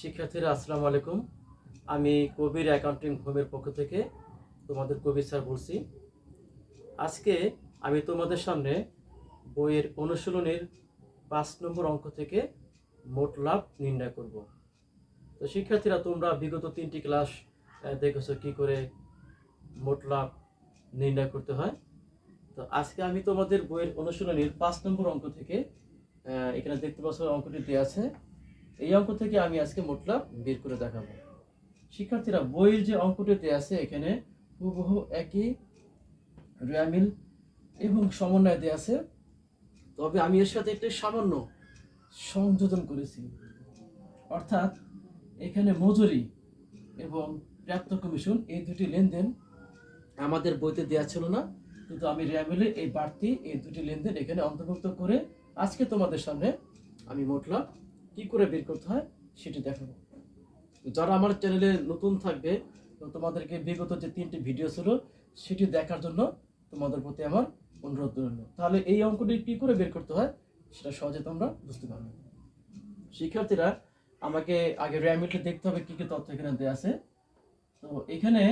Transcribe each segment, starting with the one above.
শিক্ষার্থীরা, আসসালামু আলাইকুম। আমি কবির অ্যাকাউন্টিং হোমের পক্ষ থেকে তোমাদের কবির স্যার বলছি। আজকে আমি তোমাদের সামনে বইয়ের অনুশীলনের পাঁচ নম্বর অঙ্ক থেকে মোট লাভ নির্ণয় করব। তো শিক্ষার্থীরা, তোমরা বিগত তিনটি ক্লাস দেখেছ কি করে মোট লাভ নির্ণয় করতে হয়। তো আজকে আমি তোমাদের বইয়ের অনুশীলনীর পাঁচ নম্বর অঙ্ক থেকে এখানে দেখতে পাচ্ছ অঙ্কটি দেওয়া আছে। এই অঙ্ক থেকে আমি আজকে মোটলাভ বের করে দেখাবো। শিক্ষার্থীরা, বইয়ের যে অঙ্কটিতে আছে, এখানে হুবহু একই র্যামিল এবং সমন্বয় দেওয়া আছে। তবে আমি এর সাথে একটি সামান্য সংযোজন করেছি। অর্থাৎ এখানে মজুরি এবং প্রাপ্ত কমিশন, এই দুটি লেনদেন আমাদের বইতে দেওয়া ছিল না। কিন্তু আমি র্যামিলে এই বাড়তি এই দুটি লেনদেন এখানে অন্তর্ভুক্ত করে আজকে তোমাদের সামনে আমি মোট লাভ কি করে বের করতে হয় সেটি দেখাবো। যারা আমার চ্যানেলে নতুন থাকবে, তো তোমাদেরকে বিগত যে তিনটি ভিডিও ছিল, সেটি দেখার জন্য তোমাদের প্রতি আমার অনুরোধ রইল। তাহলে এই অঙ্কটি কি করে বের করতে হয়, সেটা সহজে তোমরা বুঝতে পারবে। শিক্ষার্থীরা, আমাকে আগে র্যামিটে দেখতে হবে কি কি তথ্য এখানে দেওয়া আছে। তো এখানে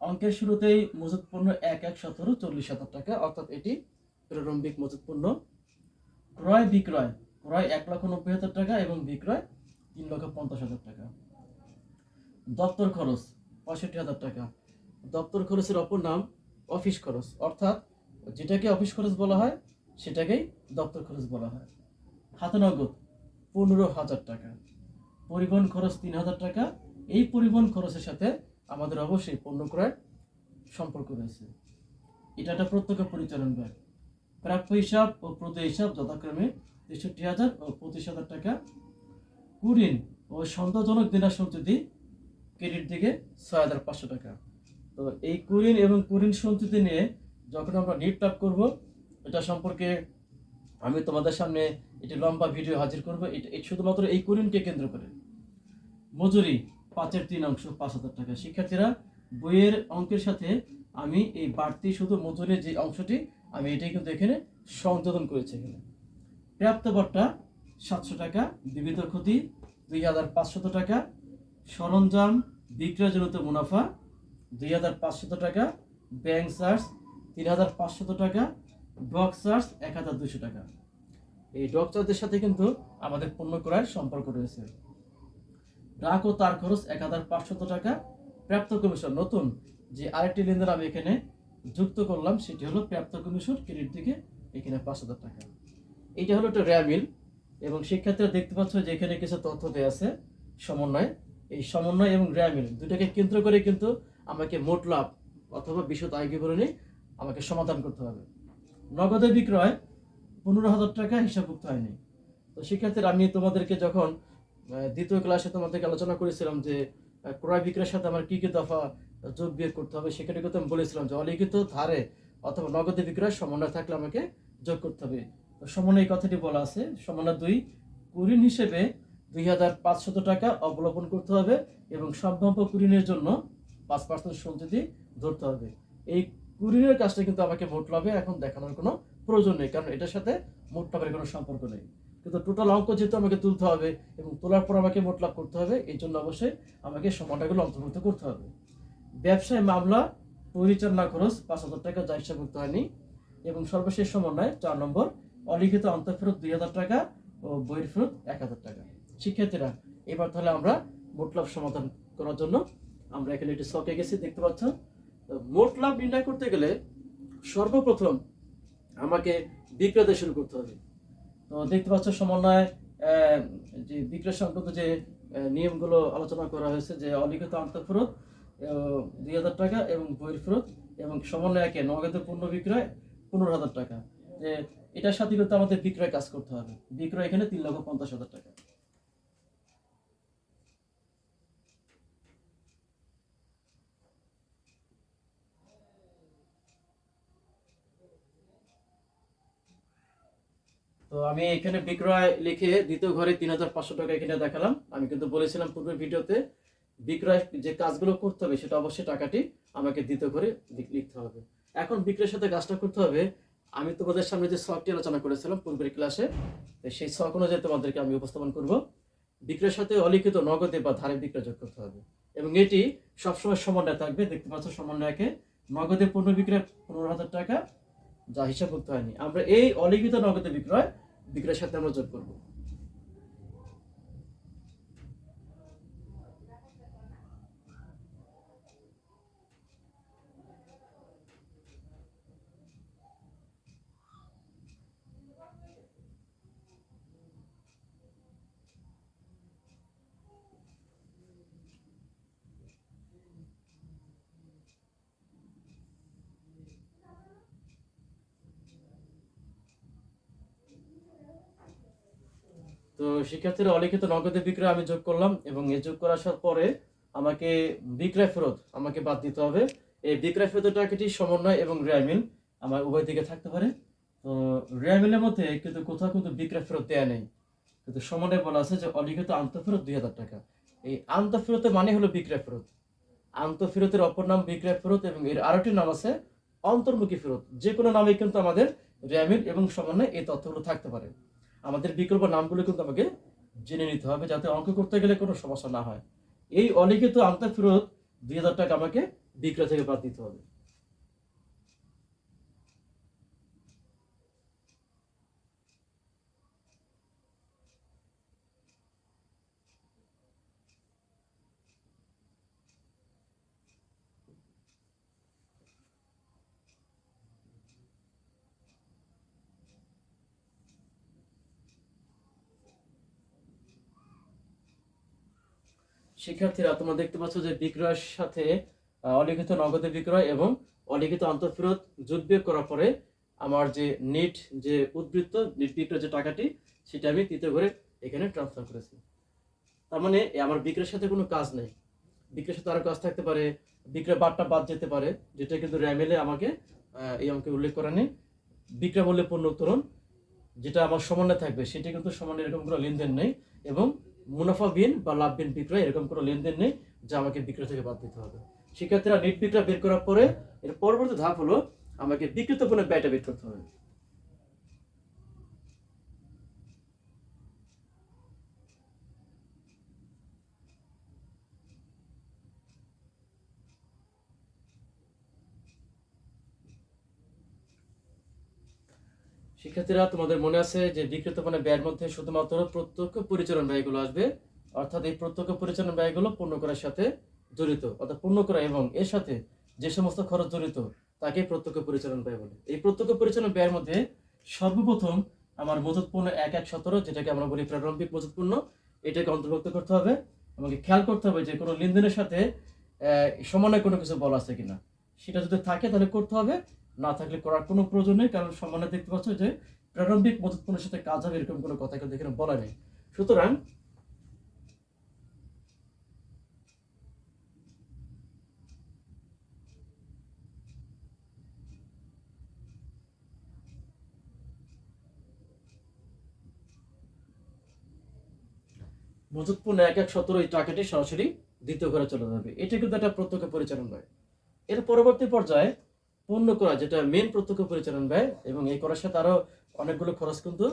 অঙ্কের শুরুতেই মজুত পণ্য এক এক, সতেরো, চল্লিশ হাজার টাকা, অর্থাৎ এটি প্রারম্ভিক মজুত পণ্য ক্রয় বিক্রয় ক্রয় এক লক্ষ নব্বই হাজার টাকা এবং বিক্রয় তিন লক্ষ পঞ্চাশ হাজার টাকা। দপ্তর খরচ, পঁয়ষট্টি হাজার টাকা। দপ্তর খরচের অপর নাম অফিস খরচ, অর্থাৎ যেটাকে অফিস খরচ বলা হয়, সেটাকেই দপ্তর খরচ বলা হয়। হাতে নগদ, পনেরো হাজার টাকা। পরিবহন খরচ তিন হাজার টাকা। এই পরিবহন খরচের সাথে আমাদের অবশ্যই পণ্য ক্রয়ের সম্পর্ক রয়েছে। এটা একটা প্রত্যক্ষ পরিচালন ব্যয়। প্রাপ্য হিসাব ও প্রতি হিসাব যথাক্রমে তেষট্টি হাজার ও পঁচিশ হাজার টাকা। কুড়িন ও সন্দেহজনক দেনা সঞ্চিতি ক্রেডিট দিকে ছয় হাজার পাঁচশো টাকা। তো এই কুরিন এবং কুরিন সঞ্চিতি নিয়ে যখন আমরা নিট টাপ করব, এটা সম্পর্কে আমি তোমাদের সামনে একটি লম্বা ভিডিও হাজির করব। এটা শুধুমাত্র এই কুরিনকে কেন্দ্র করে। মজুরি পাঁচের তিন অংশ, পাঁচ হাজার টাকা। শিক্ষার্থীরা বইয়ের অঙ্কের সাথে আমি এই বাড়তি শুধু মজুরির যে অংশটি, আমি এটাই কিন্তু এখানে সংযোজন করেছি এখানে। প্রাপ্ত বট্টা সাতশো টাকা। বিবিধ ক্ষতি, দুই হাজার পাঁচশত টাকা। সরঞ্জাম, বিক্রয়জনিত মুনাফা, দুই হাজার পাঁচশত টাকা। ব্যাংক চার্জ, তিন হাজার পাঁচশত টাকা। ডক চার্জ, এক হাজার দুশো টাকা। এই ডক চার্জের সাথে কিন্তু আমাদের পণ্য ক্রয়ের সম্পর্ক রয়েছে। গ্রাহক ও তার খরচ, এক হাজার পাঁচশত টাকা। প্রাপ্ত কমিশন নতুন যে আরেকটি লেনদেন আমি এখানে যুক্ত করলাম, সেটি হলো প্রাপ্ত কমিশন ক্রেডিট দিকে এখানে পাঁচ হাজার টাকা। এটা হলো একটা র্যামিল এবং শিক্ষার্থীরা দেখতে পাচ্ছ যে এখানে কিছু তথ্য দেওয়া আছে সমন্বয়। এই সমন্বয় এবং র্যামিল দুটাকে কেন্দ্র করে কিন্তু আমাকে মোট লাভ অথবা বিশদ আয় বিবরণী আমাকে সমাধান করতে হবে। নগদে বিক্রয় পনেরো হাজার টাকা হিসাবভুক্ত হয়নি। তো শিক্ষার্থীরা, আমি তোমাদেরকে যখন দ্বিতীয় ক্লাসে তোমাদেরকে আলোচনা করেছিলাম যে ক্রয় বিক্রয়ের সাথে আমার কি কি দফা যোগ বিয়োগ করতে হবে, সেখানে কিন্তু আমি বলেছিলাম যে অলিখিত ধারে অথবা নগদে বিক্রয় সমন্বয় থাকলে আমাকে যোগ করতে হবে। তো সমন্বয় এই কথাটি বলা আছে। সমন্বয় দুই, কুরিন হিসেবে দুই হাজার পাঁচশত টাকা অবলম্বন করতে হবে এবং সম্ভাব্য কুরিনের জন্য পাঁচ পার্সেন্ট সঞ্চিতি ধরতে হবে। এই কুরিনের কাজটা কিন্তু আমাকে মোট লাভে এখন দেখানোর কোনো প্রয়োজন নেই, কারণ এটার সাথে মোট লাভের কোনো সম্পর্ক নেই। কিন্তু টোটাল অঙ্ক যেহেতু আমাকে তুলতে হবে এবং তোলার পর আমাকে মোট লাভ করতে হবে, এই জন্য অবশ্যই আমাকে সমানটাগুলো অন্তর্ভুক্ত করতে হবে। ব্যবসায় মামলা, পরিচালনা খরচ পাঁচ হাজার টাকা যা হিসাবভুক্ত হয়নি এবং সর্বশেষ সমন্বয় চার নম্বর অলিখিত অন্তঃফেরত দুই হাজার টাকা ও বইয়ের ফেরত এক হাজার টাকা। শিক্ষার্থীরা, এবার তাহলে আমরা মোট লাভ সমাধান করার জন্য আমরা এখানে একটি শখে গেছি, দেখতে পাচ্ছ মোট লাভ নির্ণয় করতে গেলে সর্বপ্রথম আমাকে বিক্রয় শুরু করতে হবে। তো দেখতে পাচ্ছ সমন্বয় যে বিক্রয় সংক্রান্ত যে নিয়মগুলো আলোচনা করা হয়েছে যে অলিখিত আন্তঃফেরত দুই হাজার টাকা এবং বইয়ের ফেরত এবং সমন্বয় একে নগদে পণ্য বিক্রয় পনেরো হাজার টাকা। যে এটার সাথে কিন্তু আমাদের বিক্রয় কাজ করতে হবে। বিক্রয় এখানে তিন লক্ষ পঞ্চাশ হাজার টাকা। তো আমি এখানে বিক্রয় লিখে দ্বিতীয় ঘরে তিন হাজার পাঁচশো টাকা এখানে দেখালাম। আমি কিন্তু বলেছিলাম পূর্বের ভিডিওতে, বিক্রয় যে কাজগুলো করতে হবে, সেটা অবশ্যই টাকাটি আমাকে দ্বিতীয় ঘরে লিখ- লিখতে হবে। এখন বিক্রয়ের সাথে কাজটা করতে হবে আমি তোমাদের সামনে যে শখটি আলোচনা করেছিলাম পূর্বের ক্লাসে সেই শখ অনুযায়ী তোমাদেরকে আমি উপস্থাপন করব। বিক্রয়ের সাথে অলিখিত নগদে বা ধারে বিক্রয় যোগ করতে হবে। এবং এটি সবসময় সমন্বয় থাকবে। দেখতে পাচ্ছ সমন্বয়কে নগদে পণ্য বিক্রয় পনেরো হাজার টাকা, যা হিসাব করতে হয়নি। আমরা এই অলিখিত নগদে বিক্রয়, বিক্রয়ের সাথে আমরা যোগ করব। তো শিক্ষার্থীরা অলিখিত নগদে বিক্রয় আমি যোগ করলাম এবং এ যোগ করার সাথে পরে আমাকে বিক্রয় ফেরত আমাকে বাদ দিতে হবে। এই বিক্রয় ফেরত টাকাটি সমন্বয় এবং রেয়ামিল আমার উভয় দিকে থাকতে পারে। তো রেয়ামিলের মধ্যে কিন্তু কোথাও কিন্তু বিক্রয় ফেরত দেয়া নেই। কিন্তু সমন্বয় বলা আছে যে অলিখিত আন্তঃফেরত দুই হাজার টাকা। এই আন্তঃফেরতের মানে হলো বিক্রয় ফেরত। আন্তঃফেরতের অপর নাম বিক্রয় ফেরত এবং এর আরেকটি নাম আছে অন্তর্মুখী ফেরত। যে কোনো নামে কিন্তু আমাদের রেয়ামিল এবং সমন্বয় এই তথ্যগুলো থাকতে পারে। আমাদের বিকল্প নামগুলো কিন্তু আমাকে জেনে নিতে হবে যাতে অঙ্ক করতে গেলে কোনো সমস্যা না হয়। এই অলিখিত আন্তঃফেরত দুই হাজার টাকা আমাকে বিক্রয় থেকে বাদ দিতে হবে। শিক্ষার্থীরা, তোমরা দেখতে পাচ্ছ যে বিক্রয়ের সাথে অলিখিত নগদে বিক্রয় এবং অলিখিত আন্তঃফেরত যোগ বিয়োগ করার পরে আমার যে নিট যে উদ্বৃত্ত, নিট বিক্রয় যে টাকাটি, সেটা আমি তৃতীয় ঘরে এখানে ট্রান্সফার করেছি। তার মানে আমার বিক্রয়ের সাথে কোনো কাজ নেই। বিক্রয়ের সাথে আরও কাজ থাকতে পারে, বিক্রয় বারটা বাদ যেতে পারে, যেটা কিন্তু র্যামেলে আমাকে এই অঙ্কে উল্লেখ করা নেই। বিক্রয় মূল্যে পণ্য উত্তোলন, যেটা আমার সমন্বয় থাকবে, সেটা কিন্তু সমন্বয় এরকম কোনো লেনদেন নেই এবং মুনাফা বিন বা লাভ বিন বিক্রয় এরকম কোনো লেনদেন নেই যা আমাকে বিক্রয় থেকে বাদ দিতে হবে। শিক্ষার্থীরা নেট বিক্রয় বের করার পরে এর পরবর্তী ধাপ হলো আমাকে বিক্রিত পণ্যের ব্যয়টা বের করতে হবে। শিক্ষার্থীরা, তোমাদের মনে আছে যে বিক্রিত পণ্যের ব্যয়ের মধ্যে শুধুমাত্র প্রত্যক্ষ পরিচালন ব্যয়গুলো আসবে? অর্থাৎ এই প্রত্যক্ষ পরিচালন ব্যয়গুলো পণ্য করার সাথে জড়িত। অর্থাৎ পণ্য করা এবং এর সাথে যে সমস্ত খরচ জড়িত তাকে প্রত্যক্ষ পরিচালন ব্যয় বলে। এই প্রত্যক্ষ পরিচালন ব্যয়ের মধ্যে সর্বপ্রথম আমার মজুত পণ্য এক এক সতেরো, যেটাকে আমরা বলি প্রারম্ভিক মজুত পণ্য এটাকে অন্তর্ভুক্ত করতে হবে। আমাকে খেয়াল করতে হবে যে কোনো লেনদেনের সাথে সমন্বয় কোনো কিছু বলা আছে কিনা। সেটা যদি থাকে তাহলে করতে হবে। না থাকলে করার কোনো প্রয়োজন নেই, কারণ সমন্বয় দেখতে পাচ্ছ যে প্রারম্ভিক মজুত পণ্যের সাথে কাজ হবে এরকম কোনো কথা কিন্তু এখানে বলা নেই। সুতরাং মজুত পণ্য এক এক সতেরো এই টাকাটি সরাসরি দ্বিতীয় ঘরে চলে যাবে। এটা কিন্তু একটা প্রত্যক্ষ পরিচালন ব্যয় এর পরবর্তী পর্যায়ে পণ্য করা, যেটা মেন প্রত্যক্ষ পরিচালন ব্যয় এবং এই করার সাথে আরও অনেকগুলো খরচ কিন্তু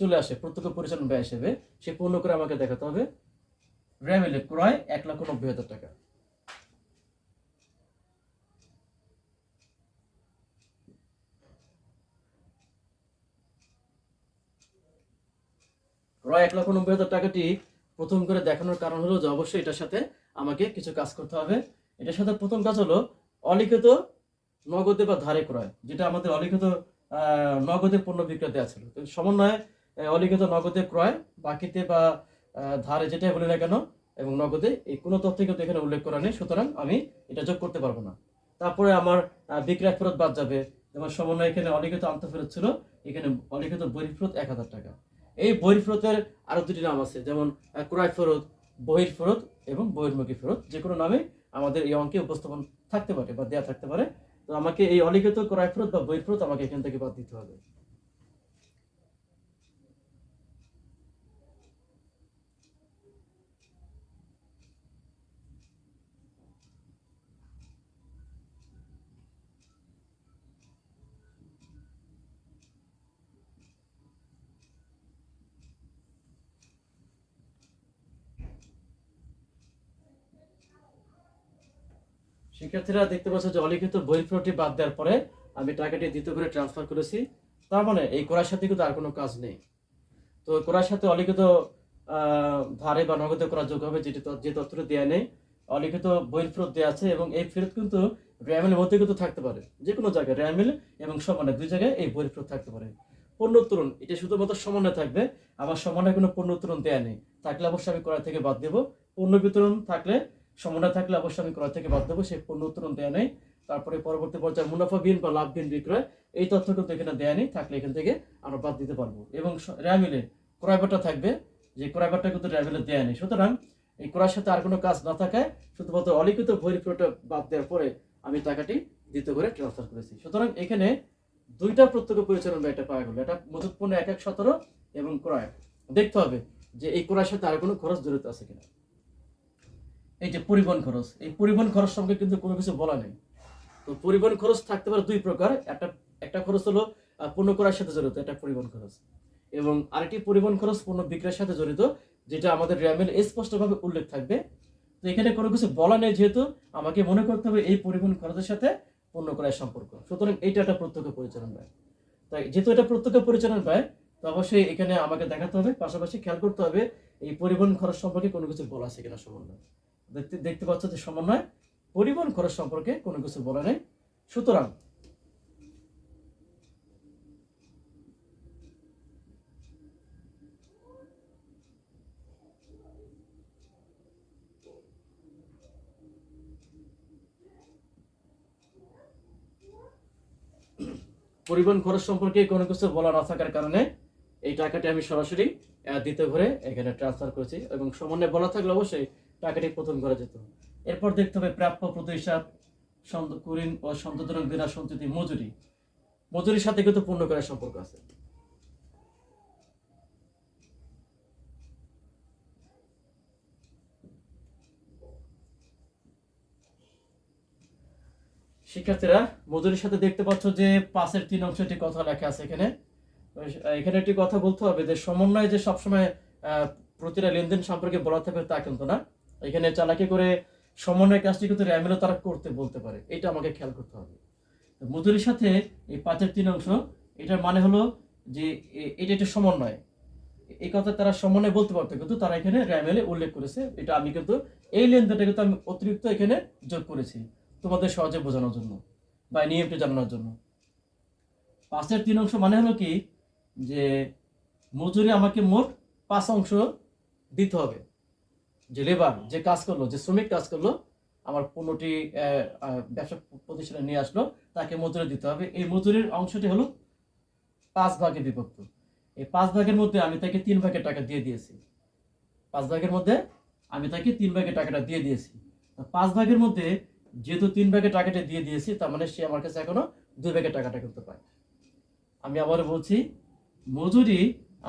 চলে আসে প্রত্যক্ষ পরিচালন ব্যয় হিসেবে। সেই পণ্য করে আমাকে দেখাতে হবে। রেভেলে ক্রয় এক লক্ষ নব্বই হাজার টাকা। ক্রয় এক লক্ষ নব্বই হাজার টাকাটি প্রথম করে দেখানোর কারণ হলো যে অবশ্যই এটার সাথে আমাকে কিছু কাজ করতে হবে। এটার সাথে প্রথম কাজ হলো অলিখিত নগদে বা ধারে ক্রয়, যেটা আমাদের অলিখিত নগদে পণ্য বিক্রয় দেওয়া ছিল তো সমন্বয়ে অলিখিত নগদে ক্রয়, বাকিতে বা ধারে যেটাই বলি না কেন, এবং নগদে, এই কোনো তথ্য কিন্তু এখানে উল্লেখ করা নেই, সুতরাং আমি এটা যোগ করতে পারব না। তারপরে আমার বিক্রয় ফেরত বাদ যাবে, যেমন সমন্বয় এখানে অলিখিত আন্তঃফেরত ছিল, এখানে অলিখিত বহির্ফেরত এক হাজার টাকা। এই বহির্ফেরতের আরও দুটি নাম আছে, যেমন ক্রয় ফেরত, বহির ফেরত এবং বহির্মুখী ফেরত। যে কোনো নামে আমাদের এই অঙ্কে উপস্থাপন থাকতে পারে বা দেওয়া থাকতে পারে। তো আমাকে এই অলিখিত ক্রয় ফেরত বা বই আমাকে এখান থেকে বাদ দিতে হবে। শিক্ষার্থীরা দেখতে পাচ্ছ যে অলিখিত বহিঃপ্রটি বাদ দেওয়ার পরে আমি টাকাটি দ্বিতীয় করে ট্রান্সফার করেছি। তার মানে এই করার সাথে কিন্তু আর কোনো কাজ নেই। তো করার সাথে অলিখিত ধারে বা নগদে করা যোগ হবে যেটি যে তথ্যটি দেওয়া নেই। অলিখিত বহিঃপ্রত দেওয়া আছে এবং এই ফেরত কিন্তু র্যামের মধ্যে কিন্তু থাকতে পারে। যে কোনো জায়গায় র্যামেল এবং সমানে দুই জায়গায় এই বহিঃপ্রত থাকতে পারে। পণ্য উত্তোলন, এটা শুধুমাত্র সমন্বয় থাকবে। আমার সমন্বয় কোনো পণ্য উত্তোলন দেওয়া নেই। থাকলে অবশ্যই আমি করা থেকে বাদ দেবো। পণ্য বিতরণ থাকলে সমন্বয় থাকলে অবশ্যই আমি ক্রয় থেকে বাদ দেবো সেই পণ্য উত্তোলন দেওয়া নেই। তারপরে পরবর্তী পর্যায়ে মুনাফা বিন বা লাভ বিন বিক্রয়, এই তথ্য কিন্তু এখানে দেয়া নেই, থাকলে এখান থেকে আমরা বাদ দিতে পারব। এবং র্যামিলে ক্রয়বারটা থাকবে, যে ক্রয়বারটা কিন্তু র্যামিলে দেয়া নেই। সুতরাং এই ক্রয়ের সাথে আর কোনো কাজ না থাকায় শুধুমাত্র অলিখিত বহির্প্রটা বাদ দেওয়ার পরে আমি টাকাটি দ্বিতীয় করে ট্রান্সফার করেছি। সুতরাং এখানে দুইটা প্রত্যক্ষ পরিচালন ব্যয়টা পাওয়া গেল। এটা মজুত পণ্য এক এক সতেরো এবং ক্রয়। দেখতে হবে যে এই ক্রয়ের সাথে আর কোনো খরচ জড়িত আছে কিনা। এই যে পরিবহন খরচ, এই পরিবহন খরচ সঙ্গে কিন্তু কোনো কিছু বলা নেই। তো পরিবহন খরচ থাকতে পারে দুই প্রকার, একটা একটা খরচ হলো পণ্য করার সাথে জড়িত একটা পরিবহন খরচ। এবং আরেকটি পরিবহন খরচ পণ্য বিক্রয়ের সাথে জড়িত, যেটা আমাদের র্যামেল স্পষ্টভাবে উল্লেখ থাকবে। তো এখানে কোনো কিছু বলা নেই যেহেতু, আমাকে মনে করতে হবে এই পরিবহন খরচের সাথে পণ্য ক্রয়ের সম্পর্ক। সুতরাং এইটা একটা প্রত্যক্ষ পরিচালন ব্যয়। তাই যেহেতু এটা প্রত্যক্ষ পরিচালন ব্যয়, তো অবশ্যই এখানে আমাকে দেখাতে হবে, পাশাপাশি খেয়াল করতে হবে, এই পরিবহন খরচ সম্পর্কে কোনো কিছু বলা আছে কিনা সমন্বয় দেখতে দেখতে পাচ্ছ যে সমন্বয়, পরিবহন খরচ সম্পর্কে কোনো কিছু বলা নেই। সুতরাং, পরিবহন খরচ সম্পর্কে কোনো কিছু বলা না থাকার কারণে এই টাকাটি আমি সরাসরি দ্বিতীয় ঘরে এখানে ট্রান্সফার করেছি এবং সমন্বয় বলা থাকলে অবশ্যই টাকাটি প্রথম ঘরে যেত। এরপর দেখতে হবে প্রাপ্য প্রতি সন্ত- কুরিন ও সন্তোধন বিনা সন্ততি মজুরি। মজুরির সাথে কিন্তু পূর্ণ করার সম্পর্ক আছে। শিক্ষার্থীরা, মজুরির সাথে দেখতে পাচ্ছ যে পাঁচের তিন অংশ একটি কথা লেখা আছে এখানে। এখানে একটি কথা বলতে হবে যে সমন্বয় যে সবসময় প্রতিটা লেনদেন সম্পর্কে বলা থাকবে তা কিন্তু না। এখানে চালাকি করে সমন্বয় কাজটি কিন্তু র্যামেলও তারা করতে বলতে পারে। এটা আমাকে খেয়াল করতে হবে। মজুরির সাথে এই পাঁচের তিন অংশ, এটার মানে হলো যে এটা একটা সমন্বয়। এই কথা তারা সমন্বয় বলতে পারতো, কিন্তু তারা এখানে র্যামেলে উল্লেখ করেছে। এটা আমি কিন্তু এই লেনদেনটা কিন্তু আমি অতিরিক্ত এখানে যোগ করেছি তোমাদের সহজে বোঝানোর জন্য বা নিয়মটি জানানোর জন্য। পাঁচের তিন অংশ মানে হলো কি? যে মজুরি আমাকে মোট পাঁচ অংশ দিতে হবে। যে লেবার যে কাজ করল, যে শ্রমিক কাজ করল, আমার পণ্যটি ব্যবসা প্রতিষ্ঠানে নিয়ে আসলো, তাকে মজুরি দিতে হবে। এই মজুরির অংশটি হলো পাঁচ ভাগে বিভক্ত। এই পাঁচ ভাগের মধ্যে আমি তাকে তিন ভাগের টাকা দিয়ে দিয়েছি। পাঁচ ভাগের মধ্যে আমি তাকে তিন ভাগের টাকাটা দিয়ে দিয়েছি। পাঁচ ভাগের মধ্যে যেহেতু তিন ভাগের টাকাটা দিয়ে দিয়েছি, তার মানে সে আমার কাছে এখনও দুই ভাগের টাকাটা করতে পায়। আমি আবার বলছি, মজুরি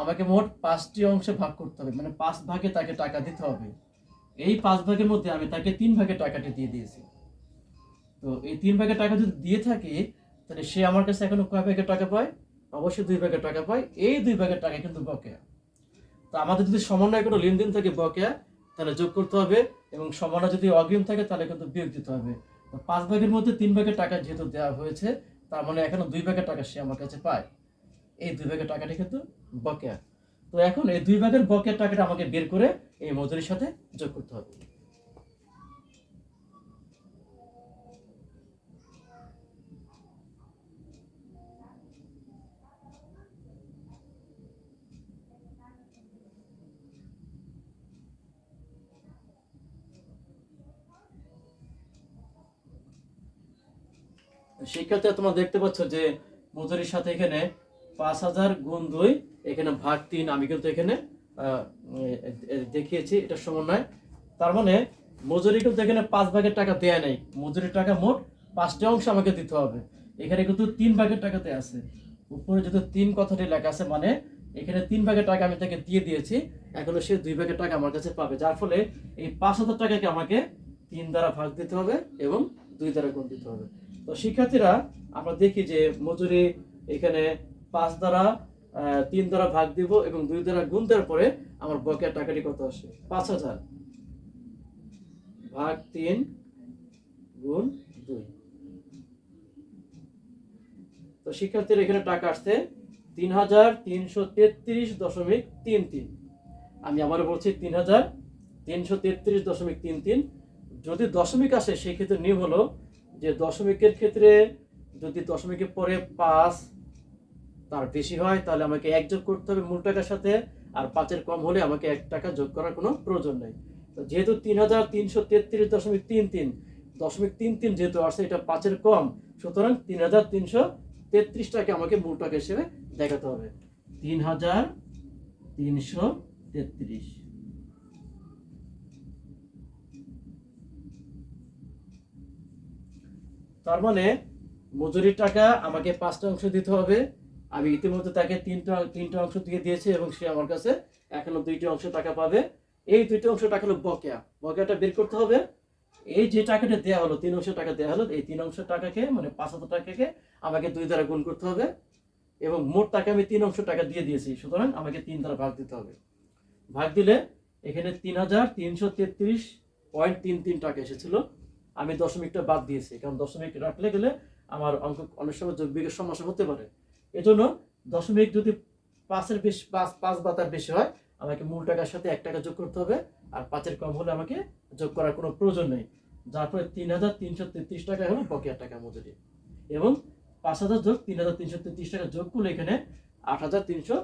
আমাকে মোট পাঁচটি অংশে ভাগ করতে হবে মানে পাঁচ ভাগে তাকে টাকা দিতে হবে। এই পাঁচ ভাগের মধ্যে আমি তাকে তিন ভাগের টাকাটি দিয়ে দিয়েছি। তো এই তিন ভাগের টাকা যদি দিয়ে থাকি, তাহলে সে আমার কাছে এখনও কয় ভাগের টাকা পায়? অবশ্যই দুই ভাগের টাকা পায়। এই দুই ভাগের টাকা কিন্তু বকেয়া। তো আমাদের যদি সমন্বয় কোনো লেনদেন থাকে বকেয়া, তাহলে যোগ করতে হবে এবং সমন্বয় যদি অগ্রিম থাকে, তাহলে কিন্তু বিয়োগ দিতে হবে। তো পাঁচ ভাগের মধ্যে তিন ভাগের টাকা যেহেতু দেওয়া হয়েছে, তার মানে এখনও দুই ভাগের টাকা সে আমার কাছে পায়। এই দুই ভাগের টাকাটি কিন্তু বকেয়া। তো এখন এই দুই ভাগের বকেয়ার টাকাটা আমাকে বের করে এই মজুরির সাথে যোগ করতে হবে। শিক্ষার্থী তোমরা দেখতে পাচ্ছ যে মজুরির সাথে এখানে পাঁচ হাজার গুণ দুই, এখানে ভাগ তিন, আমি কিন্তু এখানে দেখিয়েছি এটা সমন্বয়। তার মানে মজুরি কিন্তু এখানে পাঁচ ভাগের টাকা দেয়া নেই। মজুরির টাকা মোট পাঁচটা অংশ আমাকে দিতে হবে। এখানে কিন্তু তিন ভাগের টাকাতে আছে। উপরে যেহেতু তিন কথাটি লেখা আছে মানে এখানে তিন ভাগের টাকা আমি তাকে দিয়ে দিয়েছি। এখনও সে দুই ভাগের টাকা আমার কাছে পাবে। যার ফলে এই পাঁচ হাজার টাকাকে আমাকে তিন দ্বারা ভাগ দিতে হবে এবং দুই দ্বারা গুণ দিতে হবে। তো শিক্ষার্থীরা, আমরা দেখি যে মজুরি এখানে পাঁচ দ্বারা তিন দ্বারা ভাগ দিব এবং দুই দ্বারা গুণ দেওয়ার পরে আমার বকেয়া টাকাটি কত আসে? পাঁচ হাজার। ভাগ তিন গুণ দুই। তো শিক্ষার্থীর এখানে টাকা আসছে তিন হাজার তিনশো তেত্রিশ দশমিক তিন তিন। আমি আবার বলছি তিন হাজার তিনশো তেত্রিশ দশমিক তিন তিন। যদি দশমিক আসে, সেই ক্ষেত্রে নিয়ম হলো যে দশমিকের ক্ষেত্রে যদি দশমিকের পরে পাঁচ তার বেশি হয়, তাহলে আমাকে এক যোগ করতে হবে মূল টাকার সাথে, আর পাঁচের কম হলে আমাকে এক টাকা যোগ করার কোনো প্রয়োজন নেই। তো যেহেতু তিন হাজার তিনশো তেত্রিশ দশমিক তিন তিন, দশমিক তিন তিন যেহেতু আসছে, এটা পাঁচের কম, সুতরাং তিন হাজার তিনশো তেত্রিশ টাকা আমাকে মূল টাকা হিসেবে দেখাতে হবে। তিন হাজার তিনশো তেত্রিশ। তার মানে মজুরির টাকা আমাকে পাঁচটা অংশ দিতে হবে আমি ইতিমধ্যে তাকে তিনটা তিনটা অংশ দিয়ে দিয়েছি এবং সে আমার কাছে এখনও দুইটি অংশ টাকা পাবে। এই দুইটি অংশ টাকা হলো বকেয়া। বকেয়াটা বের করতে হবে। এই যে টাকাটা দেওয়া হলো, তিন অংশ টাকা দেওয়া হলো, এই তিন অংশ টাকাকে মানে পাঁচ হাজার টাকাকে আমাকে দুই দ্বারা গুণ করতে হবে এবং মোট টাকা আমি তিন অংশ টাকা দিয়ে দিয়েছি। সুতরাং আমাকে তিন দ্বারা ভাগ দিতে হবে। ভাগ দিলে এখানে তিন হাজার তিনশো তেত্রিশ পয়েন্ট তিন তিন টাকা এসেছিল। আমি দশমিকটা বাদ দিয়েছি, কারণ দশমিক রাখলে গেলে আমার অঙ্ক, অনেক সময় যোগ বিয়োগের সমস্যা হতে পারে। এজন্য দশমিক যদি পাঁচের বেশি পাঁচ পাঁচ বা তার বেশি হয়, আমাকে মূল টাকার সাথে এক টাকা যোগ করতে হবে। আর পাঁচের কম হলে আমাকে যোগ করার কোনো প্রয়োজন নেই। যার ফলে তিন হাজার তিনশো তেত্রিশ টাকা হলো বকেয়া টাকা মজুরি এবং পাঁচ হাজার যোগ তিন হাজার তিনশো তেত্রিশ টাকা যোগ করলে এখানে আট হাজার তিনশো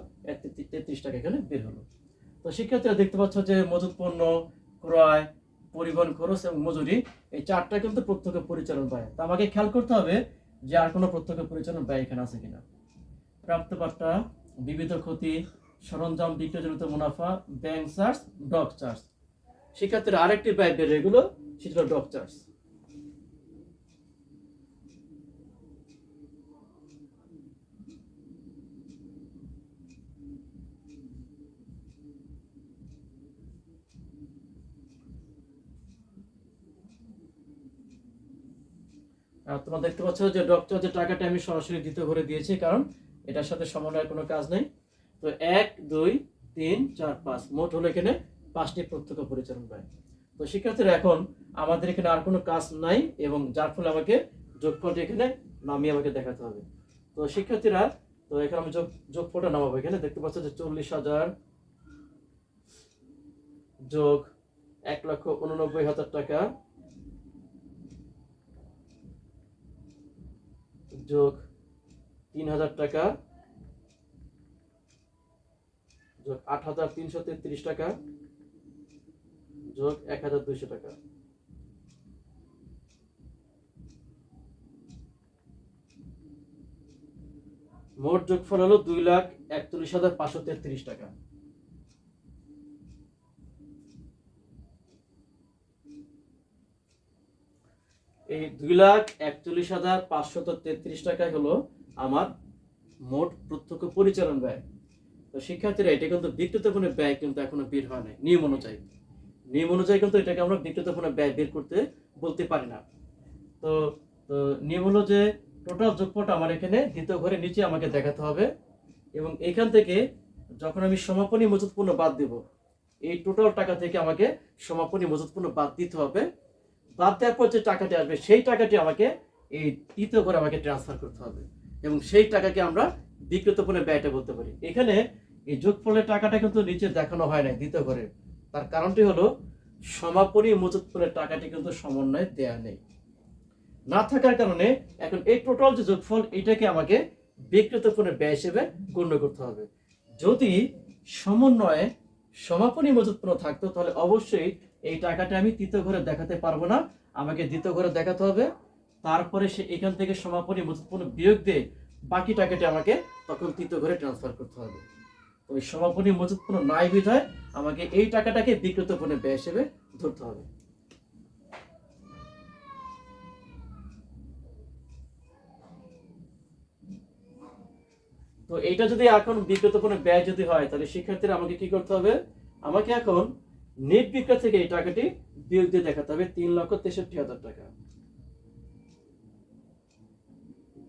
তেত্রিশ টাকা এখানে বের হলো। তো শিক্ষার্থীরা দেখতে পাচ্ছ যে মজুত পণ্য, ক্রয়, পরিবহন খরচ এবং মজুরি, এই চারটা কিন্তু প্রত্যক্ষ পরিচালন ব্যয়। তা আমাকে খেয়াল করতে হবে যে আর কোনো প্রত্যক্ষ পরিচালন ব্যয় এখানে আছে কিনা। প্রাপ্তপাট্টা বিবিধ ক্ষতি, সরঞ্জাম, বিক্রয়জনিত মুনাফা ব্যাংক চার্জ ডক চার্জ শিক্ষার্থীরা আরেকটি ব্যয় বের এগুলো সেটা ডক চার্জ তোমরা দেখতে পাচ্ছ যে ডক্টর যে টাকাটা আমি সরাসরি দিতে করে দিয়েছি, কারণ এটার সাথে সমন্বয়ের কোনো কাজ নেই। তো এক, দুই, তিন, চার, পাঁচ, মোট হলো এখানে পাঁচটি প্রত্যক্ষ পরিচালন ব্যয়। তো শিক্ষার্থীরা এখন আমাদের এখানে আর কোনো কাজ নাই এবং যার ফলে আমাকে যোগফলটি এখানে নামিয়ে আমাকে দেখাতে হবে। তো শিক্ষার্থীরা, তো এখানে আমি যোগ, যোগফলটা নামাবো। এখানে দেখতে পাচ্ছ যে চল্লিশ হাজার যোগ এক লক্ষ উননব্বই হাজার টাকা যোগ তিন হাজার টাকা। যোগ আট হাজার তিনশো তেত্রিশ টাকা। যোগ এক হাজার দুইশো টাকা। মোট যোগফল হলো দুই লাখ একচল্লিশ হাজার পাঁচশো তেত্রিশ টাকা। এই দুই লাখ একচল্লিশ হাজার পাঁচশত তেত্রিশ টাকায় হলো আমার মোট প্রত্যক্ষ পরিচালন ব্যয়। তো শিক্ষার্থীরা, এটা কিন্তু বিক্রেতাপূর্ণ ব্যয় কিন্তু এখনও বের হয় নাই, নিয়ম অনুযায়ী। নিয়ম অনুযায়ী কিন্তু এটাকে আমরা বিক্রেতাপূর্ণ ব্যয় বের করতে বলতে পারি না। তো তো নিয়ম হলো যে টোটাল যোগফলটা আমার এখানে দ্বিতীয় ঘরে নিচে আমাকে দেখাতে হবে এবং এখান থেকে যখন আমি সমাপনী মজুতপূর্ণ বাদ দেব, এই টোটাল টাকা থেকে আমাকে সমাপনী মজুতপূর্ণ বাদ দিতে হবে। বাদ দেওয়ার পর যে টাকাটি আসবে, সেই টাকাটি আমাকে এই তৃতীয় ঘরে আমাকে ট্রান্সফার করতে হবে। এবং সেই টাকাকে আমরা বিক্রেত পণ্যের ব্যয়টা বলতে পারি। এখানে এই যোগফলের টাকাটা কিন্তু নিচে দেখানো হয় না দ্বিতীয় ঘরে। তার কারণটি হলো সমাপনী মজুত পণ্যের টাকাটি কিন্তু সমন্বয়ে দেয়া নেই। না থাকার কারণে এখন এই টোটাল যে যোগফল, এটাকে আমাকে বিক্রেত পণ্যের ব্যয় হিসেবে গণ্য করতে হবে। যদি সমন্বয়ে সমাপনী মজুত পণ্য থাকতো, তাহলে অবশ্যই এই টাকাটা আমি তৃতীয় ঘরে দেখাতে পারব না। আমাকে দ্বিতীয় ঘরে দেখাতে হবে। তারপরে সে এখান থেকে সমাপনী মজুত বিয়োগ দিয়ে বাকি টাকাটি আমাকে তখন তৃতীয় ঘরে ট্রান্সফার করতে হবে। ওই সমাপনী মজুত পণ্য নাই বিধায় আমাকে এই টাকাটাকে বিক্রেত পণ্যের ব্যয় হিসেবে ধরতে হবে। তো এইটা যদি এখন বিক্রেত কোনো ব্যয় যদি হয়, তাহলে শিক্ষার্থীরা আমাকে কি করতে হবে? আমাকে এখন নেট বিক্রয় থেকে এই টাকাটি বিয়োগ দিয়ে দেখাতে হবে তিন লক্ষ তেষট্টি হাজার টাকা।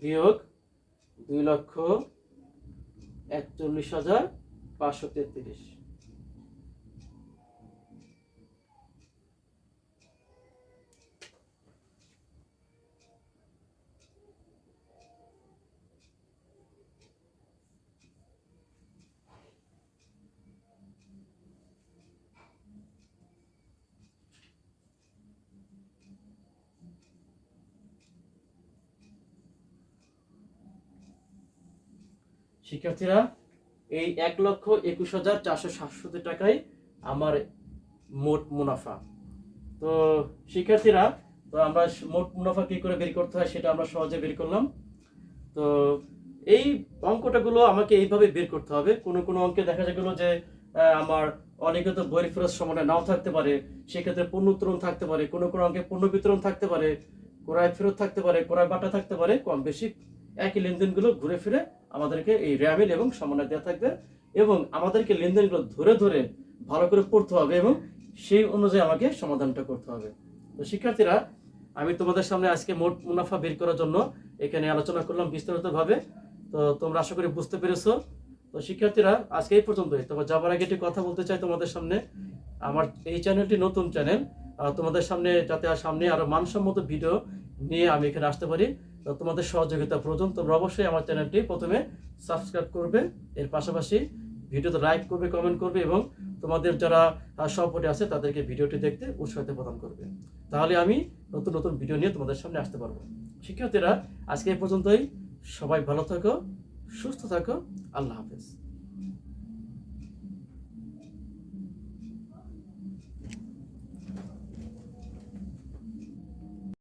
বিয়োগ দুই লক্ষ একচল্লিশ হাজার পাঁচশো তেত্রিশ। শিক্ষার্থীরা, এই এক লক্ষ একুশ হাজার চারশো সাতষট্টি টাকাই আমার মোট মুনাফা। তো শিক্ষার্থীরা, তো আমরা মোট মুনাফা কী করে বের করতে হয় সেটা আমরা সহজে বের করলাম। তো এই অঙ্কটাগুলো আমাকে এইভাবে বের করতে হবে। কোনো কোনো অঙ্কে দেখা গেলো যে আমার অনেকে তো বইয়ের ফেরত সমানে নাও থাকতে পারে, সেক্ষেত্রে পণ্য উত্তোলন থাকতে পারে, কোনো কোনো অঙ্কে পণ্য বিতরণ থাকতে পারে, ক্রয় ফেরত থাকতে পারে, ক্রয় বাটা থাকতে পারে কম বেশি একই লেনদেনগুলো ঘুরে ফিরে আমাদেরকে এই র্যামিল এবং সমন্বয় দেওয়া থাকবে এবং আমাদেরকে লেনদেনগুলো ধরে ধরে ভালো করে পড়তে হবে এবং সেই অনুযায়ী আমাকে সমাধানটা করতে হবে। তো শিক্ষার্থীরা, আমি তোমাদের সামনে আজকে মোট মুনাফা বের করার জন্য এখানে আলোচনা করলাম বিস্তারিতভাবে। তো তোমরা আশা করি বুঝতে পেরেছ। তো শিক্ষার্থীরা, আজকে এই পর্যন্তই। তবে যাবার আগে একটি কথা বলতে চাই তোমাদের সামনে। আমার এই চ্যানেলটি নতুন চ্যানেল। তোমাদের সামনে যাতে সামনে আরও মানসম্মত ভিডিও নিয়ে আমি এখানে আসতে পারি। তোমাদের সহযোগিতা প্রয়োজন, তোমরা অবশ্যই আমার চ্যানেলটি প্রথমে সাবস্ক্রাইব করবে। এর পাশাপাশি ভিডিওতে লাইক করবে, কমেন্ট করবে এবং তোমাদের যারা সহপাঠী আছে তাদেরকে ভিডিওটি দেখতে উৎসাহিত প্রদান করবে। তাহলে আমি নতুন নতুন ভিডিও নিয়ে তোমাদের সামনে আসতে পারব। শিক্ষার্থীরা, আজকে এই পর্যন্তই। সবাই ভালো থাকো, সুস্থ থাকো। আল্লাহ হাফেজ।